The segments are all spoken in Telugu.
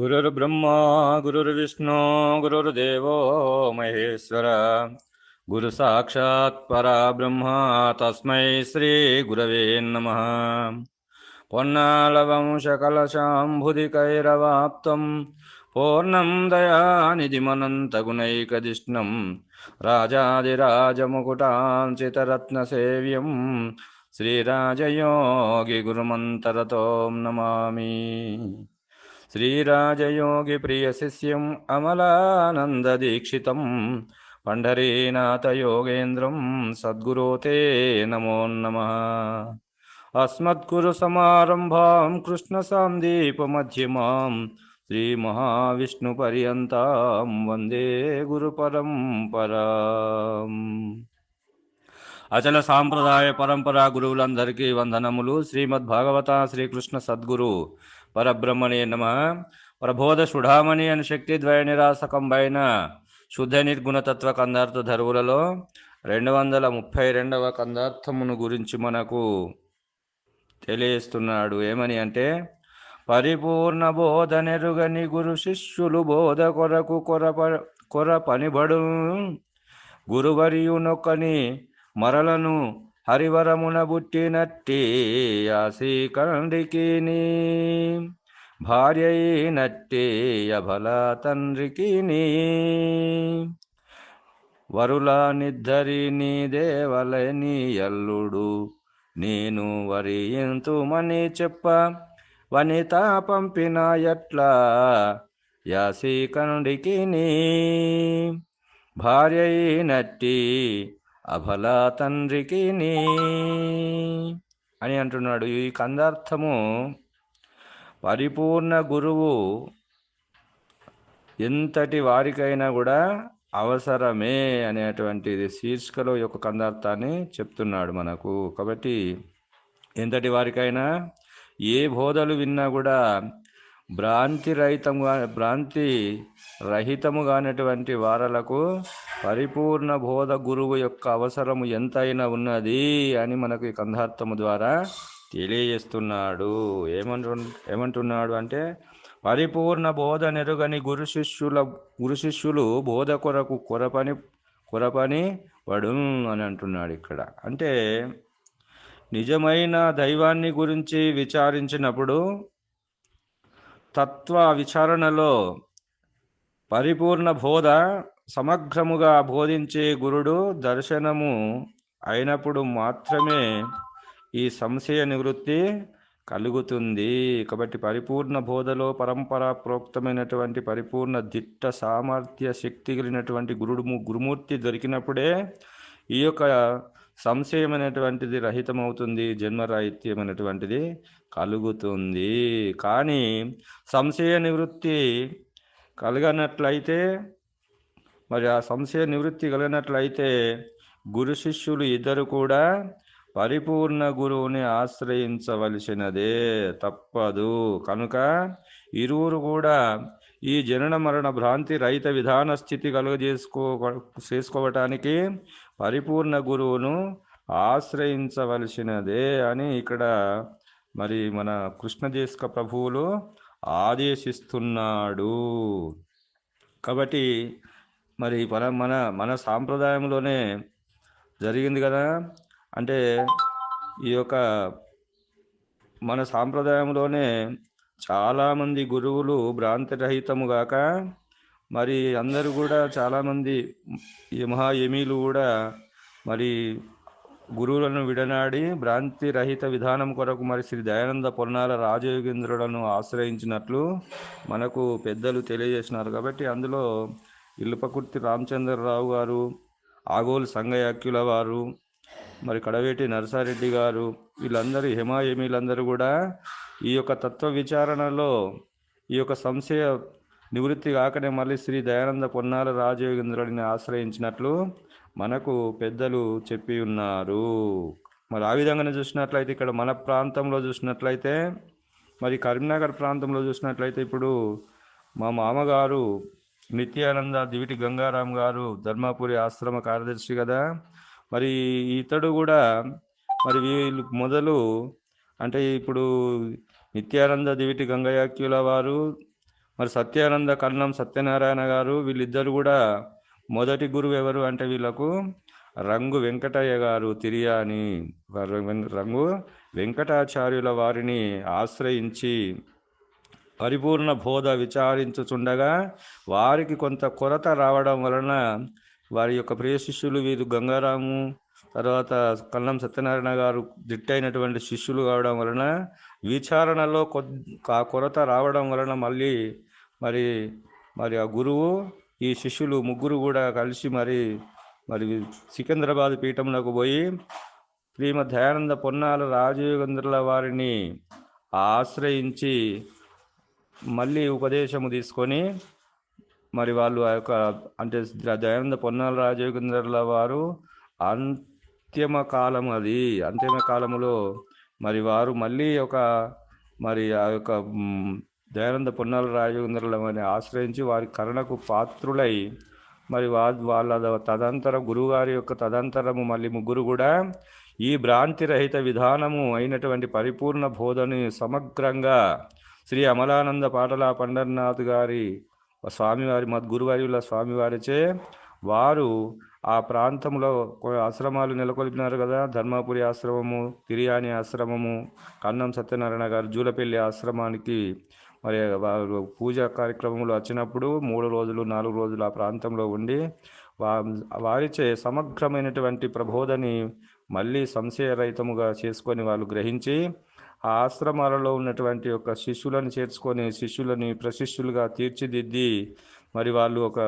गुरुर्ब्रह्मा गुरुर्विष्णु गुरुर्देवो महेश्वर। गुरुसाक्षात् परा ब्रह्मा तस्मै श्रीगुरवे नमः। पोन्नालवंशकलशाम्भुदिकैरवाप्तम् पूर्णं दयानिधिमनन्तगुणैकदिष्णम् राजादिराजमुकुटाञ्चितरत्नसेव्यं श्रीराजयोगिगुरुमन्तरतों नमामि। శ్రీరాజయోగి ప్రియశిష్యం అమలానందీక్షితం పండరీనాథయోగేంద్రం యోగేంద్రం తే నమో నమ శ్రీ మహా శ్రీమహావిష్ణుపర్యంతం వందే గురుపరంపరా అచల సాంప్రదాయ పరంపరా గురువులందరికీ వందనములు శ్రీమద్భాగవత శ్రీకృష్ణ సద్గురు పరబ్రహ్మణే నమ. ప్రబోధ సుఢామణి అని శక్తి ద్వయ నిరాసకంబైన శుద్ధ నిర్గుణతత్వ కందార్థ ధరువులలో రెండు వందల ముప్పై రెండవ కందార్థమును గురించి మనకు తెలియస్తున్నాడు ఏమని అంటే పరిపూర్ణ బోధ నెరుగని గురు శిష్యులు బోధ కొరకు కొర కొర పనిబడు గురువరియునొక్కని మరలను హరివరమున బుట్టినట్టి ఆశీకండికి భార్య అయినట్టి అభల తండ్రికి వరుల నిద్దరి నీ దేవలని అల్లుడు నేను వరియంతుమని చెప్ప. వనిత పంపిన ఎట్లా యాసీకండికి భార్య అయినట్టి అభల తండ్రికి అని అంటున్నాడు. ఈ కందార్థము పరిపూర్ణ గురువు ఎంతటి వారికైనా కూడా అవసరమే అనేటువంటిది శీర్షికలో యొక్క కందార్థాన్ని చెప్తున్నాడు మనకు. కాబట్టి ఎంతటి వారికైనా ఏ బోధలు విన్నా కూడా భ్రాంతి రహితముగా భ్రాంతి రహితముగానటువంటి వారలకు పరిపూర్ణ బోధ గురువు యొక్క అవసరము ఎంతైనా ఉన్నది అని మనకు ఈ కంధార్థము ద్వారా తెలియజేస్తున్నాడు. ఏమంటు ఏమంటున్నాడు అంటే పరిపూర్ణ బోధ నెరుగని గురు శిష్యుల గురు శిష్యులు బోధ కొరకు కొరపని కొరపని వడు అని అంటున్నాడు ఇక్కడ. అంటే నిజమైన దైవాన్ని గురించి విచారించినప్పుడు తత్వ విచారణలో పరిపూర్ణ బోధ సమగ్రముగా బోధించే గురుడు దర్శనము అయినప్పుడు మాత్రమే ఈ సంశయ నివృత్తి కలుగుతుంది. కాబట్టి పరిపూర్ణ బోధలో పరంపరా ప్రోక్తమైనటువంటి పరిపూర్ణ దిట్ట సామర్థ్య శక్తి కలిగినటువంటి గురుడు గురుమూర్తి దొరికినప్పుడే ఈ యొక్క సంశయమైనటువంటిది రహితమవుతుంది జన్మరాహిత్యమైనటువంటిది కలుగుతుంది. కానీ సంశయ నివృత్తి కలగనట్లయితే మరి ఆ సంశయ నివృత్తి కలిగినట్లయితే గురు శిష్యులు ఇద్దరు కూడా పరిపూర్ణ గురువుని ఆశ్రయించవలసినదే తప్పదు. కనుక ఇరువురు కూడా ఈ జనన మరణ భ్రాంతి రహిత విధాన స్థితి కలుగజేసుకో చేసుకోవటానికి పరిపూర్ణ గురువును ఆశ్రయించవలసినదే అని ఇక్కడ మరి మన కృష్ణదేశక ప్రభువులు ఆదేశిస్తున్నాడు. కాబట్టి మరి మన మన మన సాంప్రదాయంలోనే జరిగింది కదా? అంటే ఈ యొక్క మన సాంప్రదాయంలోనే చాలామంది గురువులు భ్రాంతిరహితముగాక మరి అందరూ కూడా చాలామంది మహాయమీలు కూడా మరి గురువులను విడనాడి భ్రాంతి రహిత విధానం కొరకు మరి శ్రీ దయానంద పొన్నాల రాజయోగేంద్రులను ఆశ్రయించినట్లు మనకు పెద్దలు తెలియజేసినారు. కాబట్టి అందులో ఇల్లుపకుర్తి రామచంద్రరావు గారు ఆగోలు సంగయాక్యుల వారు మరి కడవేటి నరసారెడ్డి గారు వీళ్ళందరూ హిమాయమీలందరూ కూడా ఈ యొక్క తత్వ విచారణలో ఈ యొక్క సంశయ నివృత్తి కాకనే మళ్ళీ శ్రీ దయానంద పొన్నాల రాజయోగేంద్రుడిని ఆశ్రయించినట్లు మనకు పెద్దలు చెప్పి ఉన్నారు. మరి ఆ విధంగానే చూసినట్లయితే ఇక్కడ మన ప్రాంతంలో చూసినట్లయితే మరి కరీంనగర్ ప్రాంతంలో చూసినట్లయితే ఇప్పుడు మా మామగారు నిత్యానంద దివిటి గంగారాం గారు ధర్మాపురి ఆశ్రమ కార్యదర్శి కదా. మరి ఇతడు కూడా మరి వీళ్ళు మొదలు అంటే ఇప్పుడు నిత్యానంద దివిటి గంగయాక్యుల వారు మరి సత్యానంద కన్నం సత్యనారాయణ గారు వీళ్ళిద్దరు కూడా మొదటి గురువు ఎవరు అంటే వీళ్ళకు రంగు వెంకటయ్య గారు తిరియాని. వారు వెం- రంగు వెంకటాచార్యుల వారిని ఆశ్రయించి పరిపూర్ణ బోధ విచారించుచుండగా వారికి కొంత కొరత రావడం వలన వారి యొక్క ప్రియ శిష్యులు వీరు గంగారాము తర్వాత కల్లం సత్యనారాయణ గారు దిట్టైనటువంటి శిష్యులు కావడం వలన విచారణలో కొ ఆ కొరత రావడం వలన మళ్ళీ మరి మరి ఆ గురువు ఈ శిష్యులు ముగ్గురు కూడా కలిసి మరి మరి సికింద్రాబాద్ పీఠంలోకి పోయి శ్రీమద్ దయానంద పొన్నాల రాజయోగేంద్రుల వారిని ఆశ్రయించి మళ్ళీ ఉపదేశము తీసుకొని మరి వాళ్ళు ఆ యొక్క అంటే దయానంద పొన్నాల రాజయోగేంద్రుల వారు అంతిమ కాలం అది. అంతిమ కాలంలో మరి వారు మళ్ళీ ఒక మరి ఆ యొక్క దయానంద పొన్నాల రాజేంద్రుల ఆశ్రయించి వారి కరుణకు పాత్రులై మరి వాళ్ళ తదంతర గురువుగారి యొక్క తదంతరము మళ్ళీ ముగ్గురు కూడా ఈ భ్రాంతి రహిత విధానము అయినటువంటి పరిపూర్ణ బోధని సమగ్రంగా శ్రీ అమలానంద పాటల పండర్నాథ్ గారి స్వామివారి మద్గురువర్యుల స్వామివారిచే వారు ఆ ప్రాంతంలో ఆశ్రమాలు నెలకొల్పినారు కదా. ధర్మాపురి ఆశ్రమము తిరియాని ఆశ్రమము కన్నం సత్యనారాయణ గారు జూలపల్లి ఆశ్రమానికి మరి వారు పూజా కార్యక్రమంలో వచ్చినప్పుడు మూడు రోజులు నాలుగు రోజులు ఆ ప్రాంతంలో ఉండి వా వారిచే సమగ్రమైనటువంటి ప్రబోధని మళ్ళీ సంశయరహితముగా చేసుకొని వాళ్ళు గ్రహించి ఆ ఆశ్రమాలలో ఉన్నటువంటి ఒక శిష్యులను చేర్చుకొని శిష్యులని ప్రశిష్యులుగా తీర్చిదిద్ది మరి వాళ్ళు ఒక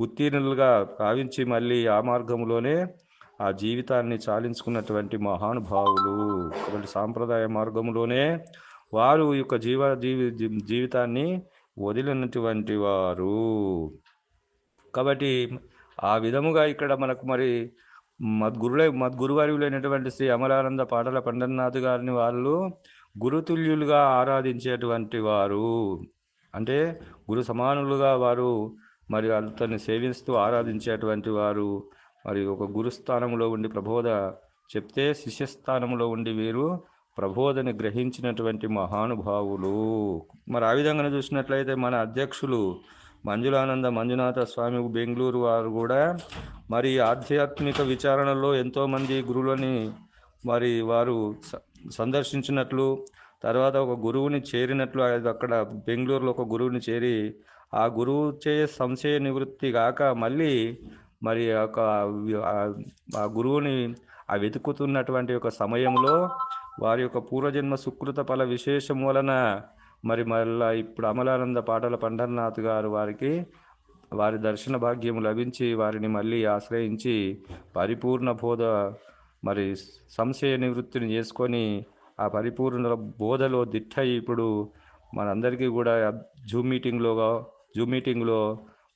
ఉత్తీర్ణులుగా భావించి మళ్ళీ ఆ మార్గంలోనే ఆ జీవితాన్ని చాలించుకున్నటువంటి మహానుభావులు. కాబట్టి సాంప్రదాయ మార్గంలోనే వారు యొక్క జీవ జీవి జీ- జీవితాన్ని వదిలినటువంటి వారు. కాబట్టి ఆ విధముగా ఇక్కడ మనకు మరి మద్గురులై మద్గురువర్యులైనటువంటి శ్రీ అమరానంద పాటల పండరనాథ్ గారిని వాళ్ళు గురుతుల్యులుగా ఆరాధించేటువంటి వారు. అంటే గురు సమానులుగా వారు మరి అతన్ని సేవిస్తూ ఆరాధించేటువంటి వారు. మరి ఒక గురుస్థానంలో ఉండి ప్రబోధ చెప్తే శిష్యస్థానంలో ఉండి వీరు ప్రబోధని గ్రహించినటువంటి మహానుభావులు. మరి ఆ విధంగా చూసినట్లయితే మన అధ్యక్షులు మంజులానంద మంజునాథ స్వామి బెంగళూరు వారు కూడా మరి ఆధ్యాత్మిక విచారణలో ఎంతోమంది గురువులని మరి వారు స- సందర్శించినట్లు తర్వాత ఒక గురువుని చేరినట్లు అది అక్కడ బెంగళూరులో ఒక గురువుని చేరి ఆ గురువు చే సంశయ నివృత్తి కాక మళ్ళీ మరి ఒక ఆ గురువుని ఆ వెతుకుతున్నటువంటి ఒక సమయంలో వారి యొక్క పూర్వజన్మ సుకృత ఫల విశేషం వలన మరి మళ్ళా ఇప్పుడు అమలానంద పాటల పండర్నాథ్ గారు వారికి వారి దర్శన భాగ్యం లభించి వారిని మళ్ళీ ఆశ్రయించి పరిపూర్ణ బోధ మరి సంశయ నివృత్తిని చేసుకొని ఆ పరిపూర్ణ బోధలో దిట్టయి ఇప్పుడు మనందరికీ కూడా జూమ్ మీటింగ్లో జూమ్ మీటింగ్లో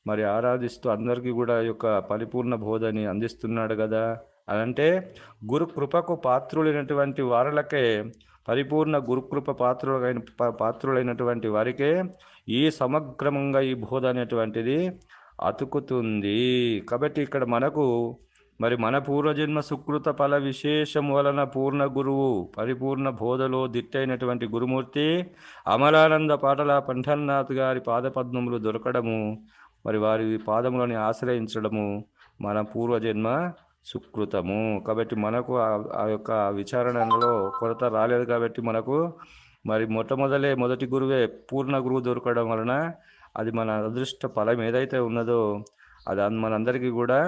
మరి ఆరాధిస్తూ అందరికీ కూడా యొక్క పరిపూర్ణ బోధని అందిస్తున్నాడు కదా. అదంటే గురు కృపకు పాత్రులైనటువంటి వారలకే పరిపూర్ణ గురుకృప పాత్రులైన పాత్రులైనటువంటి వారికే ఈ సమగ్రమంగా ఈ బోధ అనేటువంటిది అతుకుతుంది. కాబట్టి ఇక్కడ మనకు మరి మన పూర్వజన్మ సుకృత ఫల విశేషం వలన పూర్ణ గురువు పరిపూర్ణ బోధలో దిట్టైనటువంటి గురుమూర్తి అమలానంద పాటల పంఠన్నాథ్ గారి పాదపద్మములు దొరకడము మరి వారి పాదములని ఆశ్రయించడము మన పూర్వజన్మ సుకృతము. కాబట్టి మనకు ఆ- యొక్క విచారణలో కొరత రాలేదు కాబట్టి మనకు మరి మొట్టమొదలే మొదటి గురువే పూర్ణ గురువు దొరకడం వలన అది మన అదృష్ట ఫలం ఏదైతే ఉన్నదో అది మనందరికీ కూడా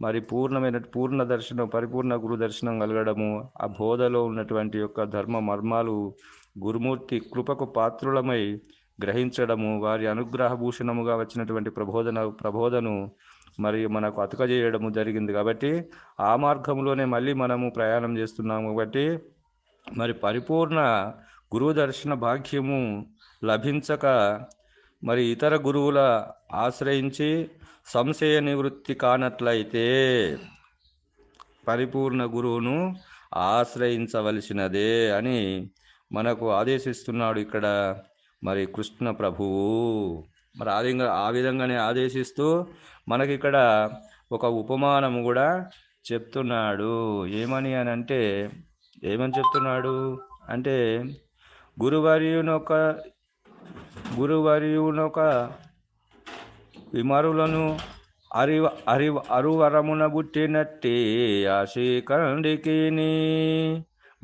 మరి పూర్ణమైన పూర్ణ దర్శనం పరిపూర్ణ గురు దర్శనం కలగడము ఆ బోధలో ఉన్నటువంటి యొక్క ధర్మ మర్మాలు గురుమూర్తి కృపకు పాత్రులమై గ్రహించడము వారి అనుగ్రహ భూషణముగా వచ్చినటువంటి ప్రబోధన ప్రబోధను మరియు మనకు అతుకజేయడము జరిగింది కాబట్టి ఆ మార్గంలోనే మళ్ళీ మనము ప్రయాణం చేస్తున్నాము కాబట్టి మరి పరిపూర్ణ గురువు దర్శన భాగ్యము లభించక మరి ఇతర గురువుల ఆశ్రయించి సంశయ నివృత్తి కానట్లయితే పరిపూర్ణ గురువును ఆశ్రయించవలసినదే అని మనకు ఆదేశిస్తున్నాడు ఇక్కడ మరి కృష్ణ ప్రభువు. మరి ఆ విధంగా ఆ విధంగానే ఆదేశిస్తూ మనకి ఇక్కడ ఒక ఉపమానము కూడా చెప్తున్నాడు. ఏమని అని అంటే ఏమని చెప్తున్నాడు అంటే గురువర్యునొక గురువర్యునొక విమరులను అరివ అరివ అరువరమున బుట్టినట్టి ఆశీకండికి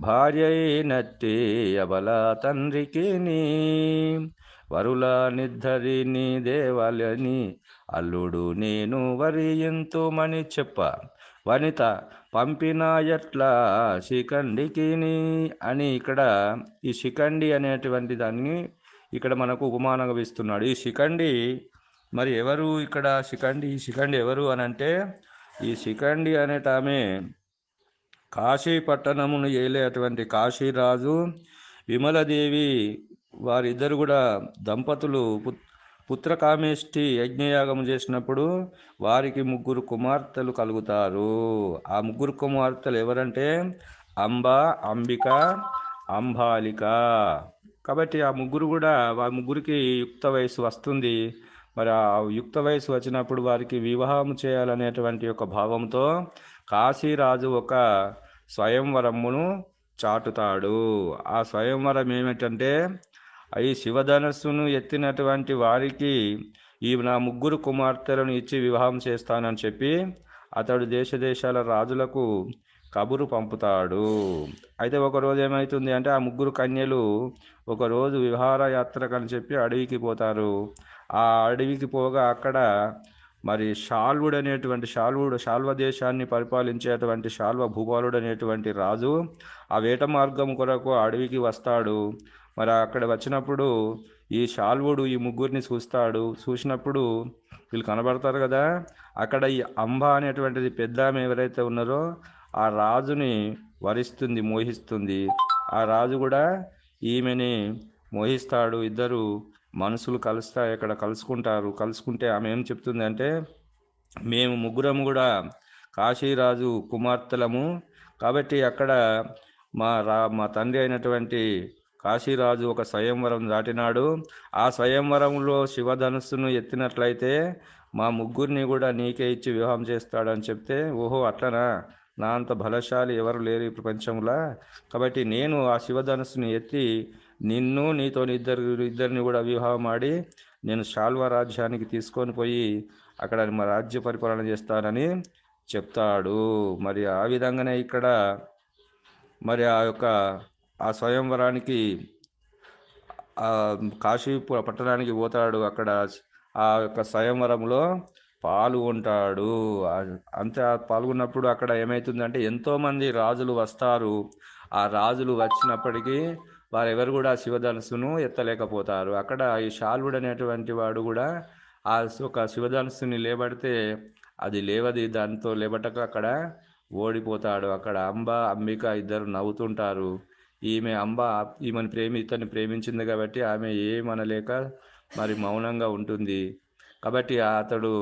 భార్య అయినట్టి అబల తండ్రికి వరుల నిద్దరిని దేవాలని అల్లుడు నేను వరియంతుమని చెప్ప. వనిత పంపిన ఎట్లా శిఖండికి అని ఇక్కడ ఈ శిఖండి అనేటువంటి దాన్ని ఇక్కడ మనకు ఉపమానంగా ఇస్తున్నాడు ఈ శిఖండి మరి ఎవరు ఇక్కడ శిఖండి? ఈ శిఖండి ఎవరు అని అంటే ఈ శిఖండి అనేట ఆమె కాశీ పట్టణమును ఏలేటువంటి కాశీరాజు విమలదేవి వారిద్దరు కూడా దంపతులు. పుత్రకామేష్టి యజ్ఞయాగం చేసినప్పుడు వారికి ముగ్గురు కుమార్తెలు కలుగుతారు. ఆ ముగ్గురు కుమార్తెలు ఎవరంటే అంబ అంబిక అంబాలిక. కాబట్టి ఆ ముగ్గురు కూడా ఆ ముగ్గురికి యుక్త వయసు వస్తుంది. మరి ఆ యుక్త వయసు వచ్చినప్పుడు వారికి వివాహం చేయాలనేటువంటి ఒక భావంతో కాశీరాజు ఒక స్వయంవరమును చాటుతాడు. ఆ స్వయంవరం ఏమిటంటే అవి శివధనస్సును ఎత్తినటువంటి వారికి ఈ నా ముగ్గురు కుమార్తెలను ఇచ్చి వివాహం చేస్తానని చెప్పి అతడు దేశదేశాల రాజులకు కబురు పంపుతాడు. అయితే ఒకరోజు ఏమవుతుంది అంటే ఆ ముగ్గురు కన్యలు ఒకరోజు విహారయాత్రకని చెప్పి అడవికి పోతారు. ఆ అడవికి పోగా అక్కడ మరి శాల్వుడు అనేటువంటి శాల్వుడు శాల్వ దేశాన్ని పరిపాలించేటువంటి శాల్వ భూపాలుడు అనేటువంటి రాజు ఆ వేట మార్గం కొరకు అడవికి వస్తాడు. మరి అక్కడ వచ్చినప్పుడు ఈ శాల్వుడు ఈ ముగ్గురిని చూస్తాడు. చూసినప్పుడు వీళ్ళు కనబడతారు కదా అక్కడ ఈ అంబ అనేటువంటిది పెద్ద ఆమె ఎవరైతే ఉన్నారో ఆ రాజుని వరిస్తుంది మోహిస్తుంది. ఆ రాజు కూడా ఈమెని మోహిస్తాడు. ఇద్దరు మనసులు కలుస్తాయి అక్కడ కలుసుకుంటారు. కలుసుకుంటే ఆమె ఏం చెప్తుంది అంటే మేము ముగ్గురం కూడా కాశీరాజు కుమార్తెలము. కాబట్టి అక్కడ మా రా మా తండ్రి అయినటువంటి కాశీరాజు ఒక స్వయంవరం దాటినాడు. ఆ స్వయంవరంలో శివధనుస్సును ఎత్తినట్లయితే మా ముగ్గురిని కూడా నీకే ఇచ్చి వివాహం చేస్తాడని చెప్తే ఓహో అట్లనా? నా అంత బలశాలి ఎవరు లేరు ఈ ప్రపంచంలో. కాబట్టి నేను ఆ శివధనుస్సుని ఎత్తి నిన్ను నీతో ఇద్దరు ఇద్దరిని కూడా వివాహం ఆడి నేను శాల్వ రాజ్యానికి తీసుకొని పోయి అక్కడ మా రాజ్య పరిపాలన చేస్తానని చెప్తాడు. మరి ఆ విధంగానే ఇక్కడ మరి ఆ యొక్క ఆ స్వయంవరానికి కాశీ పట్టణానికి పోతాడు అక్కడ. ఆ యొక్క స్వయంవరంలో పాల్గొంటాడు. అంతే పాల్గొన్నప్పుడు అక్కడ ఏమవుతుందంటే ఎంతోమంది రాజులు వస్తారు. ఆ రాజులు వచ్చినప్పటికీ వారెవరు కూడా శివధనుసును ఎత్తలేకపోతారు. అక్కడ ఈ శాల్వుడు అనేటువంటి వాడు కూడా ఆ ఒక శివధనుసుని లేబడితే అది లేవది దాంతో లేబట్టక అక్కడ ఓడిపోతాడు. అక్కడ అంబ అంబిక ఇద్దరు నవ్వుతుంటారు. ఈమె అంబ ఈమెను ప్రేమి ఇతన్ని ప్రేమించింది కాబట్టి ఆమె ఏమనలేక మరి మౌనంగా ఉంటుంది. కాబట్టి అతడు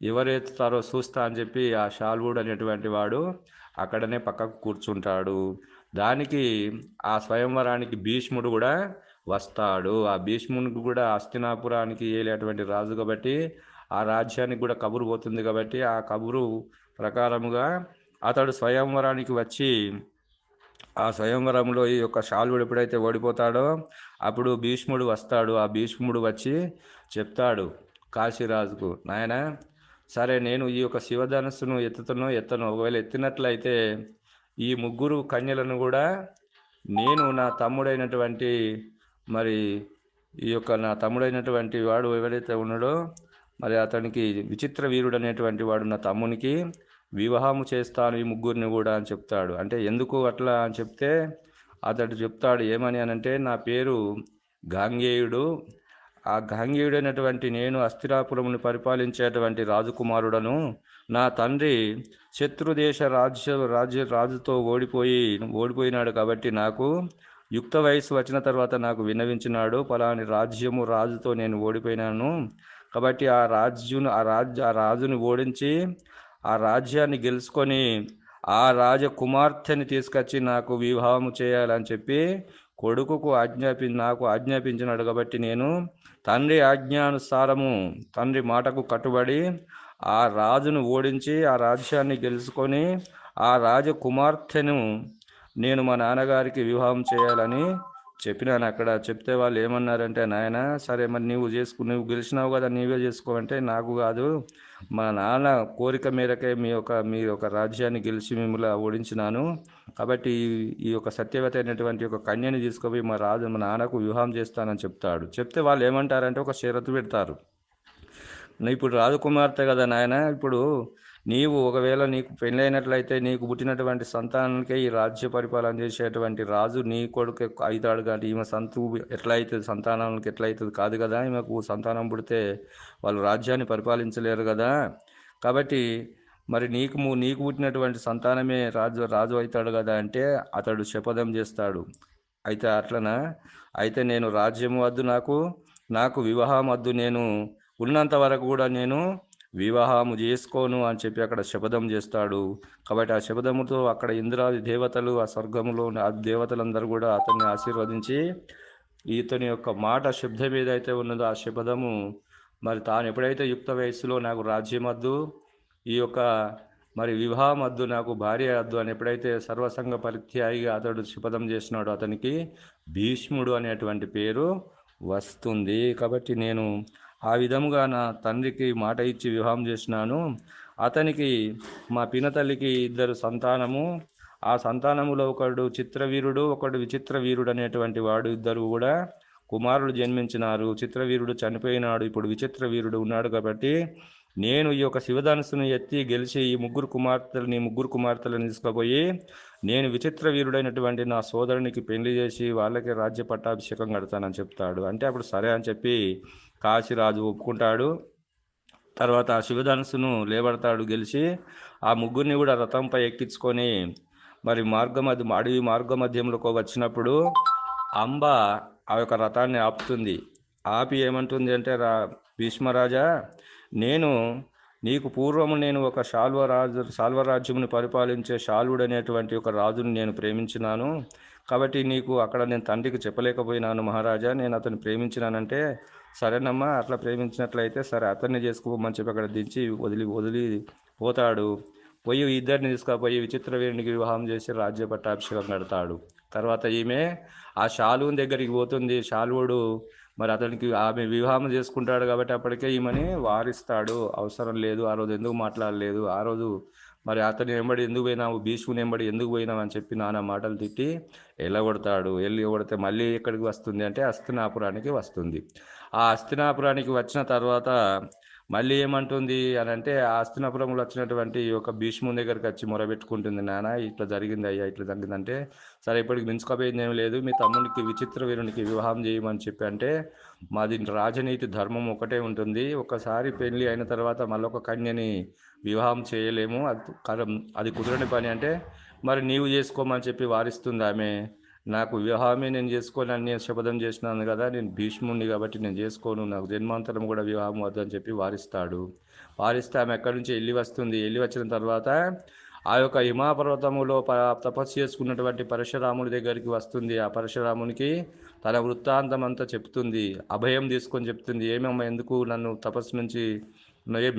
ఎవరెత్తుతారో చూస్తా అని చెప్పి ఆ షాల్వుడ్ అనేటువంటి వాడు అక్కడనే పక్కకు కూర్చుంటాడు. దానికి ఆ స్వయంవరానికి భీష్ముడు కూడా వస్తాడు. ఆ భీష్మునికి కూడా అస్తినాపురానికి ఏలేటువంటి రాజు కాబట్టి ఆ రాజ్యానికి కూడా కబురు పోతుంది కాబట్టి ఆ కబురు ప్రకారముగా అతడు స్వయంవరానికి వచ్చి ఆ స్వయంవరంలో ఈ యొక్క శాల్వుడు ఎప్పుడైతే ఓడిపోతాడో అప్పుడు భీష్ముడు వస్తాడు. ఆ భీష్ముడు వచ్చి చెప్తాడు కాశీరాజుకు నాయన సరే నేను ఈ యొక్క శివధనస్సును ఎత్తుతను ఎత్తను. ఒకవేళ ఎత్తినట్లయితే ఈ ముగ్గురు కన్యలను కూడా నేను నా తమ్ముడైనటువంటి మరి ఈ యొక్క నా తమ్ముడైనటువంటి వాడు ఎవరైతే ఉన్నాడో మరి అతనికి విచిత్ర వీరుడు అనేటువంటి వాడు నా తమ్మునికి వివాహము చేస్తాను ఈ ముగ్గురిని కూడా అని చెప్తాడు. అంటే ఎందుకు అట్లా అని చెప్తే అతడు చెప్తాడు ఏమని అని అంటే నా పేరు గాంగేయుడు. ఆ గాంగేయుడు అయినటువంటి నేను అస్థిరాపురమును పరిపాలించేటువంటి రాజకుమారుడను. నా తండ్రి శత్రుదేశ రాజ్య రాజ్య రాజుతో ఓడిపోయి ఓడిపోయినాడు కాబట్టి నాకు యుక్త వయసు వచ్చిన తర్వాత నాకు విన్నవించినాడు. పలాని రాజ్యము రాజుతో నేను ఓడిపోయినాను. కాబట్టి ఆ రాజ్యును ఆ రాజ్య ఆ రాజుని ఓడించి ఆ రాజ్యాన్ని గెలుచుకొని ఆ రాజకుమార్తెని తీసుకొచ్చి నాకు వివాహం చేయాలని చెప్పి కొడుకుకు ఆజ్ఞాపి నాకు ఆజ్ఞాపించినాడు కాబట్టి నేను తండ్రి ఆజ్ఞానుసారము తండ్రి మాటకు కట్టుబడి ఆ రాజును ఓడించి ఆ రాజ్యాన్ని గెలుచుకొని ఆ రాజకుమార్తెను నేను మా నాన్నగారికి వివాహం చేయాలని చెప్పినాను అక్కడ చెప్తే వాళ్ళు ఏమన్నారంటే నాయన సరే మరి నీవు చేసుకు నువ్వు గెలిచినావు కదా నీవే చేసుకోవంటే నాకు కాదు. మా నాన్న కోరిక మేరకే మీ యొక్క మీ యొక్క రాజ్యాన్ని గెలిచి మిమ్మల్ని ఓడించినాను. కాబట్టి ఈ- యొక్క సత్యవత అయినటువంటి ఒక కన్యని తీసుకుపోయి మా రాజు మా నాన్నకు వివాహం చేస్తానని చెప్తాడు. చెప్తే వాళ్ళు ఏమంటారంటే ఒక షరతు పెడతారు. ఇప్పుడు రాజకుమార్తె కదా నాయన ఇప్పుడు నీవు ఒకవేళ నీకు పెళ్ళైనట్లయితే నీకు పుట్టినటువంటి సంతానానికే ఈ రాజ్య పరిపాలన చేసేటువంటి రాజు నీ కొడుకు అవుతాడు కానీ ఈమె సంతు ఎట్లా అవుతుంది సంతానానికి ఎట్లా అవుతుంది కాదు కదా ఈమెకు సంతానం పుడితే వాళ్ళు రాజ్యాన్ని పరిపాలించలేరు కదా. కాబట్టి మరి నీకు నీకు పుట్టినటువంటి సంతానమే రాజు రాజు అవుతాడు కదా అంటే అతడు శపథం చేస్తాడు. అయితే అట్లనా? అయితే నేను రాజ్యం వద్దు నాకు నాకు వివాహం వద్దు నేను ఉన్నంత వరకు కూడా నేను వివాహము చేసుకోను అని చెప్పి అక్కడ శపథం చేస్తాడు. కాబట్టి ఆ శపథముతో అక్కడ ఇంద్రాది దేవతలు ఆ స్వర్గములో ఉన్న ఆ దేవతలందరూ కూడా అతన్ని ఆశీర్వదించి ఇతని యొక్క మాట శబ్దం ఏదైతే ఉన్నదో ఆ శపథము మరి తాను ఎప్పుడైతే యుక్త వయస్సులో నాకు రాజ్యమద్దు ఈ యొక్క మరి వివాహం వద్దు నాకు భార్య అద్దు అని ఎప్పుడైతే సర్వసంగ పరిత్యాయిగా అతడు శపథం చేసినాడో అతనికి భీష్ముడు అనేటువంటి పేరు వస్తుంది. కాబట్టి నేను ఆ విధముగా నా తండ్రికి మాట ఇచ్చి వివాహం చేసినాను. అతనికి మా పినతల్లికి ఇద్దరు సంతానము. ఆ సంతానములో ఒకడు చిత్రవీరుడు ఒకడు విచిత్ర వీరుడు అనేటువంటి వాడు ఇద్దరు కూడా కుమారుడు జన్మించినారు. చిత్రవీరుడు చనిపోయినాడు ఇప్పుడు విచిత్ర వీరుడు ఉన్నాడు కాబట్టి నేను ఈ యొక్క శివధనుసును ఎత్తి గెలిచి ఈ ముగ్గురు కుమార్తెలని ముగ్గురు కుమార్తెలను తీసుకుపోయి నేను విచిత్ర వీరుడైనటువంటి నా సోదరునికి పెళ్ళి చేసి వాళ్ళకి రాజ్య పట్టాభిషేకం కడతానని చెప్తాడు. అంటే అప్పుడు సరే అని చెప్పి కాశీరాజు ఒప్పుకుంటాడు. తర్వాత ఆ శివధనుసును లేబడతాడు గెలిచి ఆ ముగ్గురిని కూడా రథంపై ఎక్కించుకొని మరి మార్గ మధ్య అడవి మార్గ మధ్యంలోకి వచ్చినప్పుడు అంబ ఆ యొక్క రథాన్ని ఆపుతుంది. ఆపి ఏమంటుంది అంటే రా భీష్మరాజా నేను నీకు పూర్వము నేను ఒక శాల్వరాజు శాల్వరాజ్యముని పరిపాలించే శాల్వుడు అనేటువంటి ఒక రాజుని నేను ప్రేమించినాను. కాబట్టి నీకు అక్కడ నేను తండ్రికి చెప్పలేకపోయినాను మహారాజా నేను అతను ప్రేమించినానంటే సరేనమ్మా అట్లా ప్రేమించినట్లయితే సరే అతన్ని చేసుకోమని చెప్పి అక్కడ దించి వదిలి వదిలి పోతాడు. పోయి ఇద్దరిని తీసుకుపోయి విచిత్రవేణికి వివాహం చేసి రాజ్య పట్టాభిషేకం కడతాడు. తర్వాత ఈమె ఆ శాలువుని దగ్గరికి పోతుంది. శాలువుడు మరి అతనికి ఆమె వివాహం చేసుకుంటాడు కాబట్టి అప్పటికే ఈమెని వారిస్తాడు. అవసరం లేదు ఆ రోజు ఎందుకు మాట్లాడలేదు? ఆ రోజు మరి అతని వెంబడి ఎందుకు పోయినావు? భీష్ముని వెంబడి ఎందుకు పోయినావు? అని చెప్పి నానా మాటలు తిట్టి ఎల్లగొడతాడు. వెళ్ళి కొడితే మళ్ళీ ఎక్కడికి వస్తుంది అంటే అస్థినాపురానికి వస్తుంది. ఆ అస్థినాపురానికి వచ్చిన తర్వాత మళ్ళీ ఏమంటుంది అని అంటే ఆస్తినపురంలో వచ్చినటువంటి ఈ యొక్క భీష్ముని దగ్గరికి వచ్చి మొరబెట్టుకుంటుంది నాన్న ఇట్లా జరిగింది అయ్యా ఇట్లా జరిగిందంటే సరే ఇప్పటికి మించుకపోయింది ఏం లేదు మీ తమ్మునికి విచిత్ర వీరునికి వివాహం చేయమని చెప్పి అంటే మాది రాజనీతి ధర్మం ఒకటే ఉంటుంది. ఒకసారి పెళ్ళి అయిన తర్వాత మళ్ళొక కన్యని వివాహం చేయలేము. అది అది కుదరని పని అంటే మరి నీవు చేసుకోమని చెప్పి వారిస్తుంది ఆమె. నాకు వివాహమే నేను చేసుకోనని నేను శపథం చేసినాను కదా నేను భీష్ముడిని కాబట్టి నేను చేసుకోను నాకు జన్మాంతరం కూడా వివాహం వద్దని చెప్పి వారిస్తాడు. వారిస్తే ఆమె ఎక్కడి నుంచి వెళ్ళి వస్తుంది? వెళ్ళి వచ్చిన తర్వాత ఆ యొక్క హిమాపర్వతములో ప తపస్సు చేసుకున్నటువంటి పరశురాముడి దగ్గరికి వస్తుంది. ఆ పరశురామునికి తన వృత్తాంతం అంతా చెప్తుంది. అభయం తీసుకొని చెప్తుంది. ఏమమ్మా ఎందుకు నన్ను తపస్సు నుంచి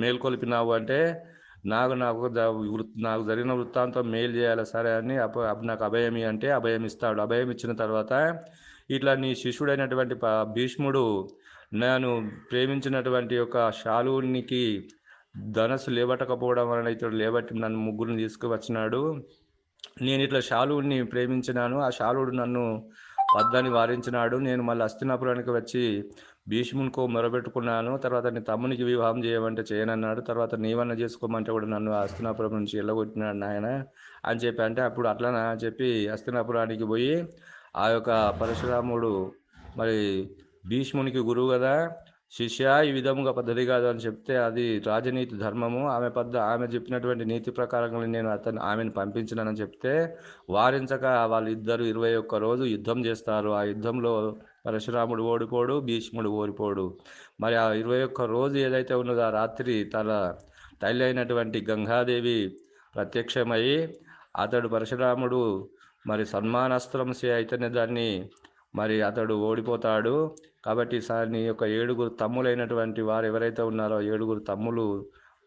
మేల్కొల్పినావు అంటే నాకు నాకు నాకు జరిగిన వృత్తాంతం మేలు చేయాలి సరే అని అప అప్ నాకు అభయం అంటే అభయం ఇస్తాడు. అభయం ఇచ్చిన తర్వాత ఇట్లా నీ శిష్యుడైనటువంటి భీష్ముడు నేను ప్రేమించినటువంటి యొక్క శాలువునికి ధనస్సు లేబట్టకపోవడం వలన ఇతడు లేబట్టి నన్ను ముగ్గురిని తీసుకువచ్చినాడు. నేను ఇట్లా శాలువుని ప్రేమించినాను. ఆ శాలువుడు నన్ను వద్దని వారించినాడు నేను మళ్ళీ అస్తినాపురానికి వచ్చి భీష్మునికో మొరబెట్టుకున్నాను తర్వాత నీ తమ్మునికి వివాహం చేయమంటే చేయనన్నాడు తర్వాత నీవన్న చేసుకోమంటే కూడా నన్ను హస్తినాపురం నుంచి వెళ్ళగొట్టినాడు నాయన అని చెప్పి అంటే అప్పుడు అట్లనా అని చెప్పి హస్తినాపురానికి పోయి ఆ యొక్క పరశురాముడు మరి భీష్మునికి గురువు కదా శిష్య ఈ విధముగా పద్ధతి కాదు అని చెప్తే అది రాజనీతి ధర్మము. ఆమె పద్ధ ఆమె చెప్పినటువంటి నీతి ప్రకారంగా నేను అతను ఆమెను పంపించినానని చెప్తే వారించక వాళ్ళిద్దరు ఇరవై ఒక్క రోజు యుద్ధం చేస్తారు. ఆ యుద్ధంలో పరశురాముడు ఓడిపోడు భీష్ముడు ఓడిపోడు. మరి ఆ ఇరవై ఒక్క రోజు ఏదైతే ఉన్నదో ఆ రాత్రి తన తల్లి అయినటువంటి గంగాదేవి ప్రత్యక్షమై అతడు పరశురాముడు మరి సన్మానాస్త్రం సే అయితేనే దాన్ని మరి అతడు ఓడిపోతాడు. కాబట్టి సార్ నీ యొక్క ఏడుగురు తమ్ములైనటువంటి వారు ఎవరైతే ఉన్నారో ఏడుగురు తమ్ములు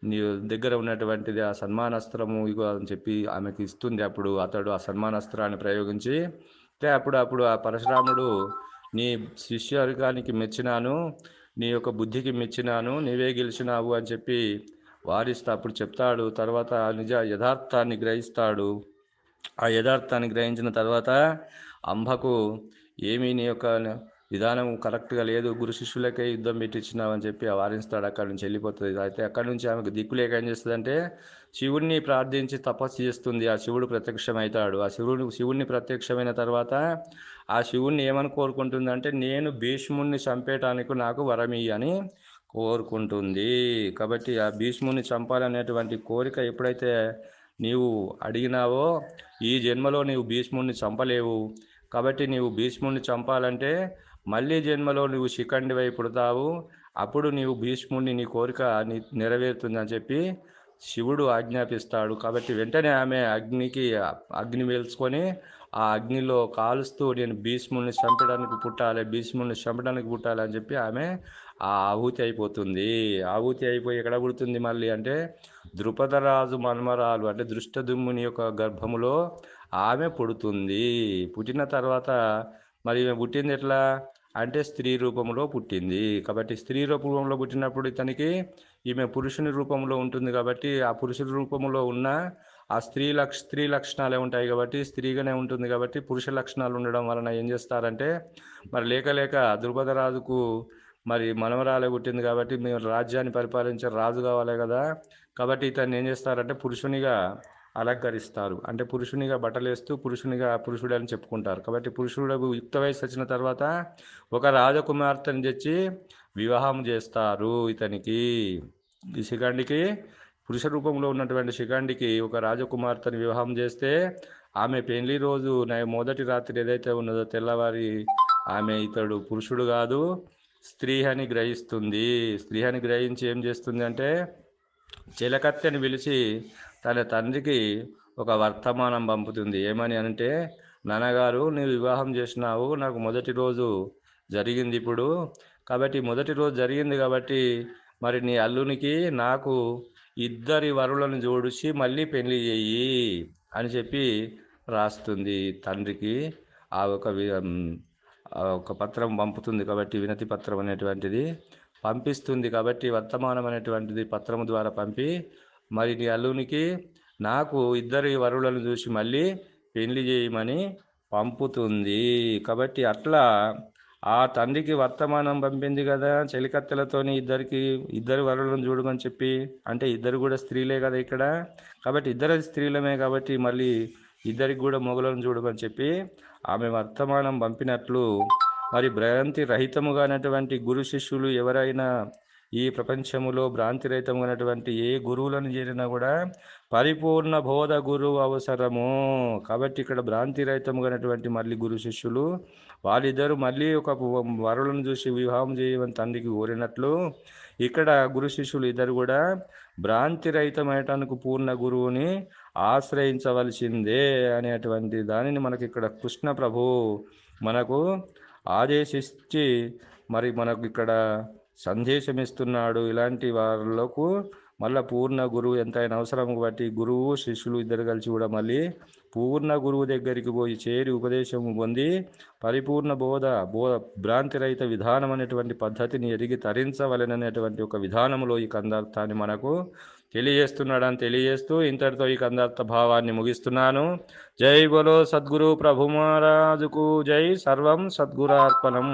నీ దగ్గర ఉన్నటువంటిది ఆ సన్మానాస్త్రము ఇగో అని చెప్పి ఆమెకి ఇస్తుంది. అప్పుడు అతడు ఆ సన్మానాస్త్రాన్ని ప్రయోగించి అంటే అప్పుడు అప్పుడు ఆ పరశురాముడు నీ శిష్యవర్గానికి మెచ్చినాను నీ యొక్క బుద్ధికి మెచ్చినాను నీవే గెలిచినావు అని చెప్పి వారిస్తా. అప్పుడు చెప్తాడు తర్వాత నిజ యథార్థాన్ని గ్రహిస్తాడు. ఆ యథార్థాన్ని గ్రహించిన తర్వాత అంబకు ఏమీ నీ యొక్క విధానం కరెక్ట్గా లేదు. గురు శిష్యులకే యుద్ధం పెట్టించినావు అని చెప్పి వారిస్తాడు. అక్కడి నుంచి వెళ్ళిపోతుంది. అయితే అక్కడి నుంచి ఆమెకు దిక్కులేక ఏం చేస్తుందంటే శివుణ్ణి ప్రార్థించి తపస్సు చేస్తుంది. ఆ శివుడు ప్రత్యక్షమవుతాడు ఆ శివుడు శివుణ్ణి ప్రత్యక్షమైన తర్వాత ఆ శివుణ్ణి ఏమని కోరుకుంటుందంటే నేను భీష్ముణ్ణి చంపేటానికి నాకు వరమి అని కోరుకుంటుంది. కాబట్టి ఆ భీష్ముని చంపాలనేటువంటి కోరిక ఎప్పుడైతే నీవు అడిగినావో ఈ జన్మలో నీవు భీష్ముడిని చంపలేవు. కాబట్టి నీవు భీష్ముడిని చంపాలంటే మళ్ళీ జన్మలో నువ్వు శిఖండివై పుడతావు. అప్పుడు నీవు భీష్ముడిని నీ కోరిక నెరవేరుతుందని చెప్పి శివుడు ఆజ్ఞాపిస్తాడు. కాబట్టి వెంటనే ఆమె అగ్నికి అగ్ని వేల్చుకొని ఆ అగ్నిలో కాలుస్తూ నేను భీష్ముడిని చంపడానికి పుట్టాలి భీష్ముడిని చంపడానికి పుట్టాలి అని చెప్పి ఆమె ఆ ఆహుతి అయిపోతుంది. ఆహుతి అయిపోయి ఎక్కడ పుడుతుంది మళ్ళీ అంటే ద్రుపదరాజు మన్మరాలు అంటే దృష్టదుమ్ముని యొక్క గర్భములో ఆమె పుడుతుంది. పుట్టిన తర్వాత మరి పుట్టింది ఎట్లా? అంటే స్త్రీ రూపంలో పుట్టింది. కాబట్టి స్త్రీ రూపంలో పుట్టినప్పుడు ఇతనికి ఈమె పురుషుని రూపంలో ఉంటుంది కాబట్టి ఆ పురుషుని రూపంలో ఉన్న ఆ స్త్రీ లక్ష స్త్రీ లక్షణాలే ఉంటాయి కాబట్టి స్త్రీగానే ఉంటుంది కాబట్టి పురుష లక్షణాలు ఉండడం వలన ఏం చేస్తారంటే మరి లేక లేక ద్రుపదరాజుకు మరి మనవరాలే పుట్టింది కాబట్టి మేము రాజ్యాన్ని పరిపాలించే రాజు కావాలి కదా. కాబట్టి ఇతన్ని ఏం చేస్తారంటే పురుషునిగా అలంకరిస్తారు. అంటే పురుషునిగా బట్టలేస్తూ పురుషునిగా పురుషుడు అని చెప్పుకుంటారు. కాబట్టి పురుషుడు యుక్త వయసు వచ్చిన తర్వాత ఒక రాజకుమార్తెని తెచ్చి వివాహం చేస్తారు ఇతనికి. ఈ శిఖండికి పురుష రూపంలో ఉన్నటువంటి శిఖండికి ఒక రాజకుమార్తెను వివాహం చేస్తే ఆమె పెళ్ళి రోజు మొదటి రాత్రి ఏదైతే ఉన్నదో తెల్లవారి ఆమె ఇతడు పురుషుడు కాదు స్త్రీ అని గ్రహిస్తుంది. స్త్రీ అని గ్రహించి ఏం చేస్తుంది అంటే చిలకత్తెని పిలిచి తన తండ్రికి ఒక వర్తమానం పంపుతుంది. ఏమని అంటే నాన్నగారు నీవు వివాహం చేసినావు నాకు మొదటి రోజు జరిగింది ఇప్పుడు. కాబట్టి మొదటి రోజు జరిగింది కాబట్టి మరి నీ అల్లునికి నాకు ఇద్దరి వరులను జోడిచి మళ్ళీ పెళ్ళి చేయి అని చెప్పి రాస్తుంది తండ్రికి. ఆ ఒక ఒక పత్రం పంపుతుంది కాబట్టి వినతి పత్రం అనేటువంటిది. పంపిస్తుంది కాబట్టి వర్తమానం అనేటువంటిది పత్రం ద్వారా పంపి మరి నీ అల్లునికి నాకు ఇద్దరి వరులను చూసి మళ్ళీ పెళ్ళి చేయమని పంపుతుంది. కాబట్టి అట్లా ఆ తండ్రికి వర్తమానం పంపింది కదా చెలికత్తెలతోని ఇద్దరికి ఇద్దరు వరులను చూడమని చెప్పి అంటే ఇద్దరు కూడా స్త్రీలే కదా ఇక్కడ. కాబట్టి ఇద్దరు స్త్రీలమే కాబట్టి మళ్ళీ ఇద్దరికి కూడా మొగలను చూడమని చెప్పి ఆమె వర్తమానం పంపినట్లు మరి భ్రాంతి రహితముగానటువంటి గురు శిష్యులు ఎవరైనా ఈ ప్రపంచములో భ్రాంతిరహితమైనటువంటి ఏ గురువులను చేరినా కూడా పరిపూర్ణ బోధ గురువు అవసరము. కాబట్టి ఇక్కడ భ్రాంతిరహితముగానటువంటి మళ్ళీ గురు శిష్యులు వాళ్ళిద్దరూ మళ్ళీ ఒక వరులను చూసి వివాహం చేయమని తండ్రికి కోరినట్లు ఇక్కడ గురు శిష్యులు ఇద్దరు కూడా భ్రాంతిరహితమయటానికి పూర్ణ గురువుని ఆశ్రయించవలసిందే అనేటువంటి దానిని మనకి ఇక్కడ కృష్ణ ప్రభు మనకు ఆదేశించి మరి మనకు ఇక్కడ సందేశం ఇస్తున్నాడు ఇలాంటి వాళ్ళకు మళ్ళీ పూర్ణ గురువు ఎంతైనా అవసరం బట్టి గురువు శిష్యులు ఇద్దరు కలిసి కూడా మళ్ళీ పూర్ణ గురువు దగ్గరికి పోయి చేరి ఉపదేశం పొంది పరిపూర్ణ బోధ బోధ భ్రాంతి రహిత విధానం అనేటువంటి పద్ధతిని ఎరిగి తరించవలననేటువంటి ఒక విధానంలో ఈ కందార్థాన్ని మనకు తెలియజేస్తున్నాడని తెలియజేస్తూ ఇంతటితో ఈ కందార్థ భావాన్ని ముగిస్తున్నాను. జై బలో సద్గురు ప్రభు మహారాజుకు జై. సర్వం సద్గురార్పణం.